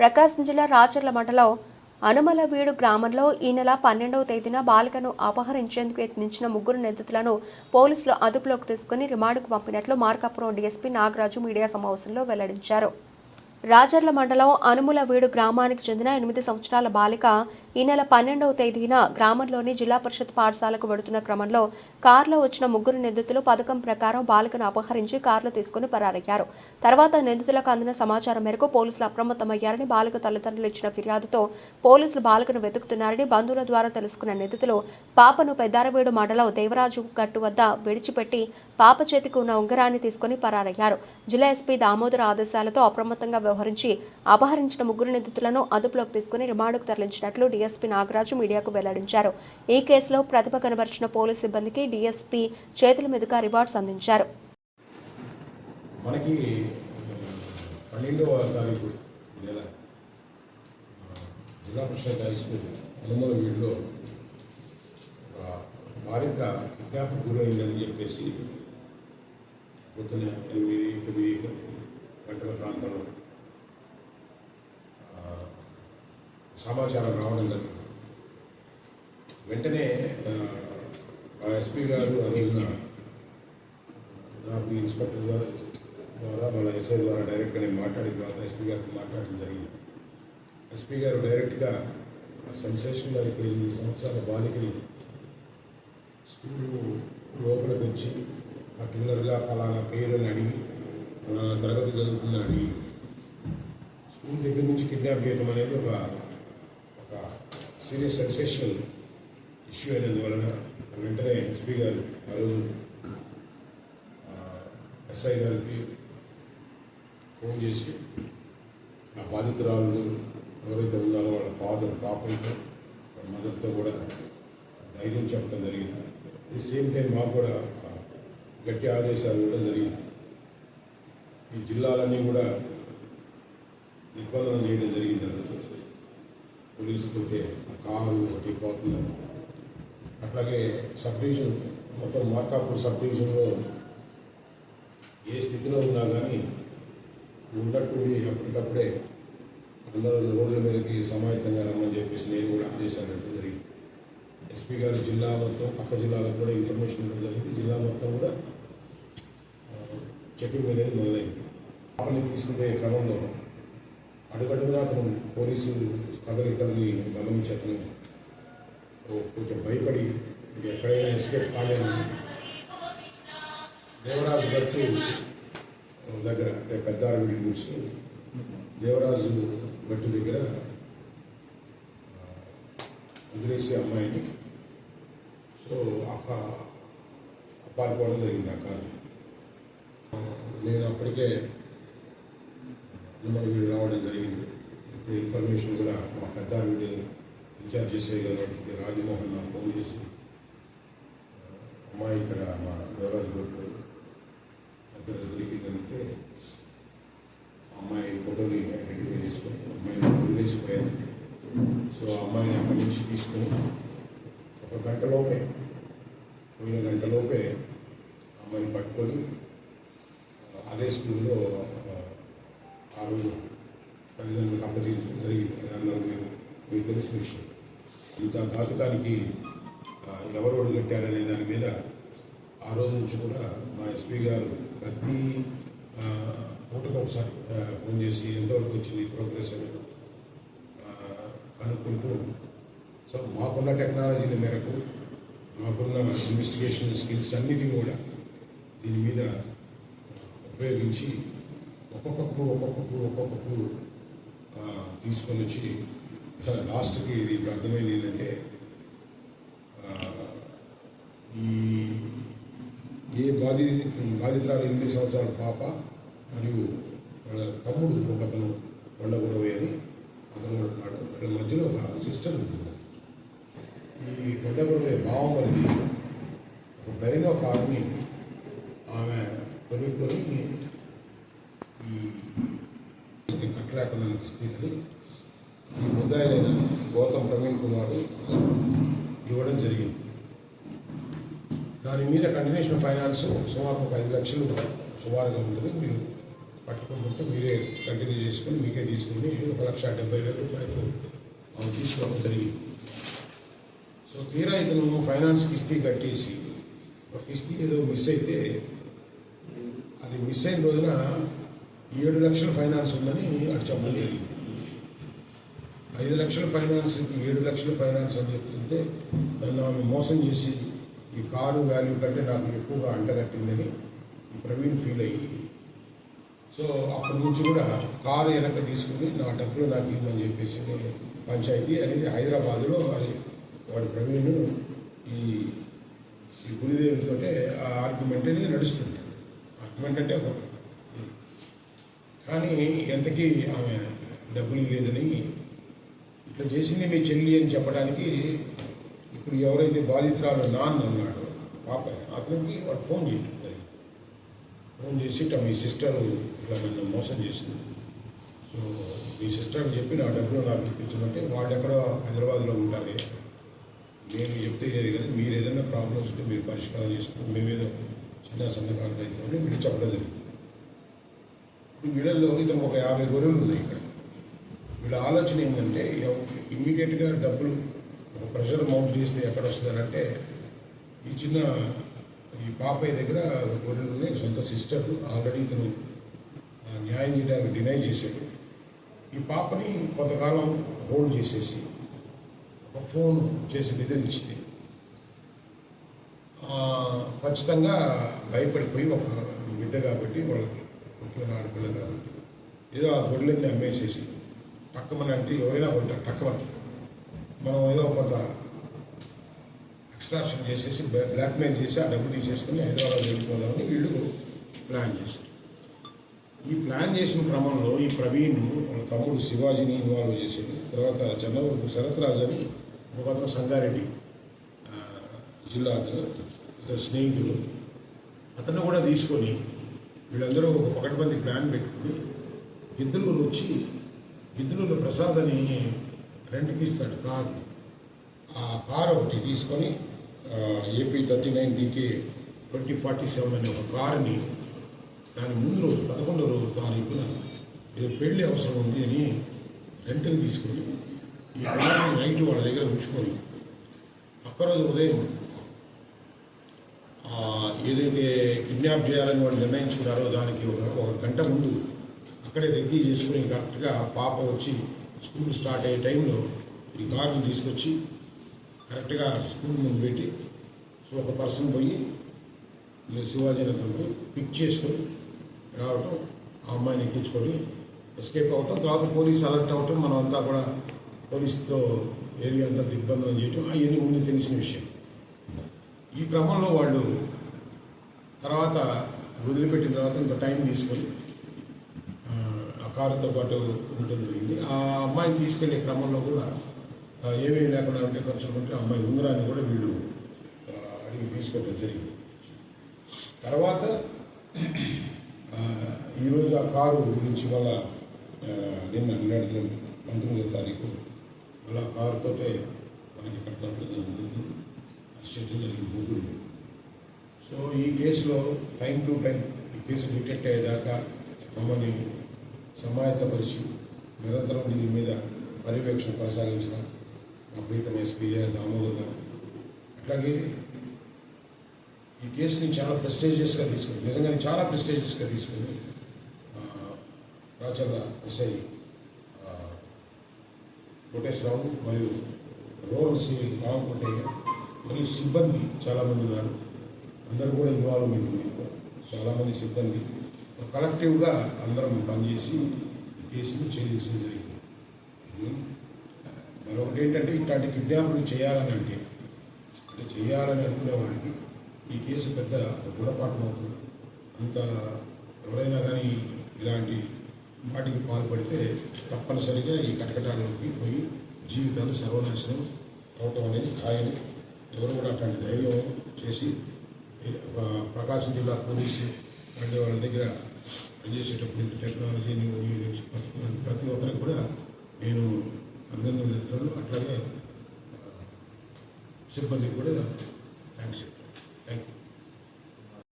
ప్రకాశం జిల్లా రాచర్ల మండలం అనుమలవీడు గ్రామంలో ఈ నెల పన్నెండవ తేదీన బాలికను అపహరించేందుకు యత్నించిన ముగ్గురు నిందితులను పోలీసులు అదుపులోకి తీసుకుని రిమాండ్కు పంపినట్లు మార్కాపురం డీఎస్పీ నాగరాజు మీడియా సమావేశంలో వెల్లడించారు. రాజర్ల మండలం అనుములవీడు గ్రామానికి చెందిన ఎనిమిది సంవత్సరాల బాలిక ఈ నెల పన్నెండవ తేదీన గ్రామంలోని జిల్లా పరిషత్ పాఠశాలకు వెడుతున్న క్రమంలో కారులో వచ్చిన ముగ్గురు నిందితులు పథకం ప్రకారం బాలికను అపహరించి కారులో తీసుకుని పరారయ్యారు. తర్వాత నిందితులకు అందిన సమాచారం మేరకు పోలీసులు అప్రమత్తమయ్యారని బాలిక తల్లిదండ్రులు ఇచ్చిన ఫిర్యాదుతో పోలీసులు బాలికను వెతుకుతున్నారని బంధువుల ద్వారా తెలుసుకున్న నిందితులు పాపను పెద్దారవేడు మండలం దేవరాజు గట్టు వద్ద విడిచిపెట్టి పాప చేతికి ఉన్న ఉంగరాన్ని తీసుకుని పరారయ్యారు. జిల్లా ఎస్పీ దామోదర ఆదేశాలతో అప్రమత్తంగా వ్యవహరించి అపహరించిన ముగ్గురు నిందితులను అదుపులోకి తీసుకుని రిమాండ్కు తరలించినట్లు డీఎస్పీ నాగరాజు మీడియాకు వెల్లడించారు. ఈ కేసులో ప్రతిభ కనబరిచిన పోలీసు సిబ్బందికి డీఎస్పీ చేతుల మీదుగా రివార్డ్స్ అందించారు. మనకి పన్నెండవ తారీఖు నెల జిల్లా పరిషత్ హై స్కూల్ అనుమల వీడిలో ఒక బాలిక కిడ్నాప్ గురైందని చెప్పేసి పొద్దున ఎనిమిది తొమ్మిది గంటల ప్రాంతంలో ఆ, సమాచారం రావడం జరిగింది. వెంటనే ఆ, ఎస్పీ గారు ఆ రోజున నాకు ఇన్స్పెక్టర్ ద్వారా మన ఎస్ఐ ద్వారా డైరెక్ట్గా నేను మాట్లాడిన తర్వాత ఎస్పీ గారితో మాట్లాడడం జరిగింది. ఎస్పీ గారు డైరెక్ట్గా సెన్సేషన్ గారికి ఎనిమిది సంవత్సరాల బాలికని స్కూల్ లోపలికి వచ్చి పర్టికులర్గా ఫలానా పేరుని అడిగి ఫలానా తరగతి జరుగుతుందని అడిగి స్కూల్ దగ్గర నుంచి కిడ్నాప్ చేయడం అనేది ఒక సీరియస్ సెన్సేషనల్ ఇష్యూ అయినందువలన వెంటనే ఎస్పీ గారు ఆ రోజు ఎస్ఐ గారికి ఫోన్ చేసి ఆ బాధితురాలు ఎవరైతే ఉన్నారో వాళ్ళ ఫాదర్ పాపంతో వాళ్ళ మదర్తో కూడా ధైర్యం చెప్పడం జరిగింది. ఈ సేమ్ టైం మాకు కూడా గట్టి ఆదేశాలు ఇవ్వడం జరిగింది. ఈ జిల్లాలన్నీ కూడా నిర్బంధన చేయడం జరిగింది. అందులో పోలీసులతో ఆ కారు ఒకటి పోతుందని అట్లాగే సబ్ డివిజన్ మొత్తం మార్కాపూర్ సబ్ డివిజన్లో ఏ స్థితిలో ఉన్నా కానీ ఉన్నట్టుండి అప్పటికప్పుడే అందరూ రోడ్ల మీదకి సమాయత్తంగా రమ్మని చెప్పేసి నేను కూడా ఆదేశాలు ఇవ్వడం జరిగింది. ఎస్పీ గారు జిల్లా మొత్తం పక్క జిల్లాలకు కూడా ఇన్ఫర్మేషన్ ఇవ్వడం జరిగింది. జిల్లా మొత్తం కూడా చెకింగ్ అనేది మొదలైంది. పాపని తీసుకునే క్రమంలో అడుగడుగునా అతను పోలీసు కదలికల్ని గమనించటం. కొంచెం భయపడి ఎక్కడైనా ఎస్కేప్ కాలేదు దేవరాజు గట్టు దగ్గర పెద్ద పెద్దారవిడి నుంచి దేవరాజు గట్టు దగ్గర ఆ, వదిలేసి అమ్మాయిని. సో అక్క పారిపోవడం జరిగింది ఆ కారు. నేను అప్పటికే మన వీడు రావడం జరిగింది. ఇన్ఫర్మేషన్ కూడా మా పెద్ద ఆవిడ ఇన్ఛార్జ్ చేసేయగలిగినటువంటి రాజమోహన్ నాకు ఫోన్ చేసి అమ్మాయి ఇక్కడ మా దేవరాజ్ గట్టు దగ్గర దొరికిందంటే అమ్మాయి ఫోటోని ఐడెంటిఫై చేసుకొని అమ్మాయిని వదిలేసిపోయాను. సో ఆ అమ్మాయిని అక్కడి నుంచి తీసుకొని ఒక గంటలోపే పోయిన గంటలోపే అమ్మాయిని పట్టుకొని అదే స్కూల్లో ఆ, ఆ రోజు తల్లిదండ్రులకు అప్పగించడం జరిగింది. అది అందరూ మీరు మీకు తెలిసిన విషయం. ఇంత ఘాతకానికి ఎవరు ఒడిగట్టారనే దాని మీద ఆ రోజు నుంచి కూడా మా ఎస్పీ గారు ప్రతి ఆ, పూటకు ఒకసారి ఫోన్ చేసి ఎంతవరకు వచ్చింది ప్రోగ్రెస్ అని కనుక్కుంటూ సో మాకున్న టెక్నాలజీల మేరకు మాకున్న ఇన్వెస్టిగేషన్ స్కిల్స్ అన్నిటిని కూడా దీని మీద ఉపయోగించి ఒక్కొక్కప్పుడు ఒక్కొక్కప్పుడు ఒక్కొక్కప్పుడు తీసుకొని వచ్చి లాస్ట్కి దీనికి అర్థమైంది ఏంటంటే ఈ ఏ బాధి బాధితురాలు ఎనిమిది సంవత్సరాల పాప మరియు వాళ్ళ తమ్ముడు ఇంకొక అతను అని అతను కూడా ఉన్నాడు మధ్యలో ఒక సిస్టర్ ఉంటుంది ఈ కొండగురవై భావం అనేది ఒక బెరినో కార్ని ఆమె కొనుక్కొని ఈ ఇది స్థితిని ఈ ముద్దాయిలైన గౌతమ్ ప్రవీణ్ కుమార్ ఇవ్వడం జరిగింది. దాని మీద కంటిన్యూషన్ ఫైనాన్స్ సుమారు ఒక ఐదు లక్షలు సుమారుగా ఉంటుంది మీరు పట్టుకుంటుంటే మీరే కంటిన్యూ చేసుకుని మీకే తీసుకుని ఒక లక్ష డెబ్బై వేల రూపాయలు ఆమె తీసుకోవడం జరిగింది. సో తీరా ఇతను ఫైనాన్స్ కిస్తీ కట్టేసి ఒక కిస్తీ ఏదో మిస్ అయితే అది మిస్ అయిన రోజున ఏడు లక్షల ఫైనాన్స్ ఉందని అటు చెప్పడం జరిగింది. ఐదు లక్షల ఫైనాన్స్కి ఏడు లక్షల ఫైనాన్స్ అని చెప్తుంటే నన్ను ఆమె మోసం చేసి ఈ కారు వాల్యూ కంటే నాకు ఎక్కువగా అంటగట్టిందని ఈ ప్రవీణ్ ఫీల్ అయ్యి సో అప్పటి నుంచి కూడా కారు వెనక తీసుకుని నా డబ్బులు నాకు ఇవ్వమని చెప్పేసి పంచాయతీ అనేది హైదరాబాద్లో అది వాడు ప్రవీణ్ ఈ ఈ గురుదేవితోటే ఆ ఆర్గ్యుమెంట్ అనేది నడుస్తుంది. ఆర్గ్యుమెంట్ అంటే ఒక కానీ ఎంతకీ ఆమె డబ్బులు లేదని ఇట్లా చేసింది మీ చెల్లి అని చెప్పడానికి ఇప్పుడు ఎవరైతే బాధితురాలు నాన్న అన్నాడో పాప అతనికి వాడు ఫోన్ చేయటం ఫోన్ చేసి ఇట్లా మీ సిస్టర్ ఇట్లా నన్ను మోసం చేసింది. సో మీ సిస్టర్కి చెప్పి నా డబ్బులు నాకు ఇప్పించమంటే వాళ్ళు ఎక్కడో హైదరాబాద్లో ఉండాలి నేను చెప్తే లేదు కదా మీరు ఏదైనా ప్రాబ్లమ్స్ ఉంటే మీరు పరిష్కారం చేసుకుని మేమేదో చిన్న సన్నకారు అని వీళ్ళు చెప్పడం జరిగింది. ఇప్పుడు వీళ్ళల్లో ఇతను ఒక యాభై గొర్రెలు ఉన్నాయి ఇక్కడ. వీళ్ళ ఆలోచన ఏంటంటే ఇమ్మీడియట్గా డబ్బులు ఒక ప్రెషర్ మౌంట్ చేస్తే ఎక్కడ వస్తుందనంటే ఈ చిన్న ఈ పాపయ్య దగ్గర గొర్రెలు ఉన్నాయి సొంత సిస్టర్ ఆల్రెడీ ఇతను న్యాయం చేయడానికి డినై చేశాడు. ఈ పాపని కొంతకాలం హోల్డ్ చేసేసి ఒక ఫోన్ చేసి బెదిరించింది. ఖచ్చితంగా భయపడిపోయి ఒక బిడ్డ కాబట్టి వాళ్ళకి ముఖ్యమైన ఆడపిల్ల కాబట్టి. ఏదో ఆ గొడ్లన్నీ అమ్మేసేసి టక్కమని అంటే ఎవరైనా కొంటారు టక్కమని. మనం ఏదో కొంత ఎక్స్ట్రాక్షన్ చేసేసి బ్లాక్మెయిల్ చేసి ఆ డబ్బు తీసేసుకుని హైదరాబాద్ వెళ్ళిపోదామని వీళ్ళు ప్లాన్ చేశారు. ఈ ప్లాన్ చేసిన క్రమంలో ఈ ప్రవీణ్ వాళ్ళ తమ్ముడు శివాజీని ఇన్వాల్వ్ చేసేది తర్వాత చంద్రబాబు శరత్రాజు అని ఒక అతను సంగారెడ్డి జిల్లా అతను ఇతను స్నేహితుడు. అతను కూడా తీసుకొని వీళ్ళందరూ ఒక మంది ప్లాన్ పెట్టుకుని గిద్దలూరు వచ్చి గిద్దలూరు ప్రసాద్ అని రెంట్కి ఇస్తాడు కారు. ఆ కార్ ఒకటి తీసుకొని AP thirty nine DK twenty forty seven అనే ఒక కారుని దాని ముందు రోజు పదకొండో రోజు తారీఖున ఇది పెళ్ళి అవసరం ఉంది అని రెంట్కి తీసుకొని ఈ కార్ని నైట్ వాళ్ళ దగ్గర ఉంచుకొని ఒక్కరోజు ఉదయం ఏదైతే కిడ్నాప్ చేయాలని వాళ్ళు నిర్ణయించుకున్నారో దానికి ఒక ఒక గంట ముందు అక్కడే రెడీ చేసుకుని కరెక్ట్గా పాప వచ్చి స్కూల్ స్టార్ట్ అయ్యే టైంలో ఈ కార్ని తీసుకొచ్చి కరెక్ట్గా స్కూల్ ముందు పెట్టి సో ఒక పర్సన్ పోయి ఈ శివాజీ పిక్ చేసుకొని రావటం ఆ అమ్మాయిని ఎక్కించుకొని ఎస్కేప్ అవటం తర్వాత పోలీస్ అలర్ట్ అవటం మనం అంతా కూడా పోలీసుతో ఏరియా అంతా దిగ్బంధనం చేయటం అవన్నీ ముందు తెలిసిన విషయం. ఈ క్రమంలో వాళ్ళు తర్వాత వదిలిపెట్టిన తర్వాత ఇంత టైం తీసుకొని ఆ, కారుతో పాటు ఉండటం జరిగింది. ఆ అమ్మాయిని తీసుకెళ్ళే క్రమంలో కూడా ఏమేమి లేకుండా ఉంటే ఖర్చులు ఉంటే అమ్మాయి ఉంగరాన్ని కూడా వీళ్ళు అడిగి తీసుకోవడం జరిగింది. తర్వాత ఈరోజు ఆ కారు గురించి వాళ్ళ నిన్న నిన్నటి పంతొమ్మిదో తారీఖు అలా కారుతో మనకి ఇక్కడ జరిగింది. అరెస్ట్ జరిగింది. ముగ్గురు సో ఈ కేసులో టైం టు టైం ఈ కేసు డిటెక్ట్ అయ్యేదాకా మమ్మల్ని సమాయత్తపరిచి నిరంతరం దీని మీద పర్యవేక్షణ కొనసాగించిన మా ప్రీతం ఎస్పీఆర్ దామోదర్ గారు. అట్లాగే ఈ కేసుని చాలా ప్రెస్టేజియస్గా తీసుకుంది నిజంగా చాలా ప్రెస్టేజియస్గా తీసుకుంది ఆ, ఎస్ఐ ఆ, కోటేశ్వరరావు మరియు రూరల్ సి రామకోటయ్య మరియు సిబ్బంది చాలామంది ఉన్నారు. అందరూ కూడా ఇన్వాల్వ్ ఉంది చాలామంది సిబ్బంది కలెక్టివ్గా అందరం పనిచేసి ఈ కేసుని జరిగింది. మరొకటి ఏంటంటే ఇట్లాంటి కిడ్నాపులు చేయాలని అంటే అంటే చేయాలని అనుకునేవాడికి ఈ కేసు పెద్ద గుణపాఠం అవుతుంది. అంత ఎవరైనా కానీ ఇలాంటి వాటికి పాల్పడితే తప్పనిసరిగా ఈ కటకటాలలోకి పోయి జీవితాలు సర్వనాశనం అవటం అనేది ఖాయం ఎవరు కూడా అట్లాంటి ధైర్యం చేసి ప్రకాశం జిల్లా పోలీసు వంటి వాళ్ళ దగ్గర పనిచేసేటప్పుడు ఇంత టెక్నాలజీని ప్రతి ప్రతి ఒక్కరికి కూడా నేను అభినందనలు ఇస్తున్నాను అట్లాగే సిబ్బందికి కూడా థ్యాంక్స్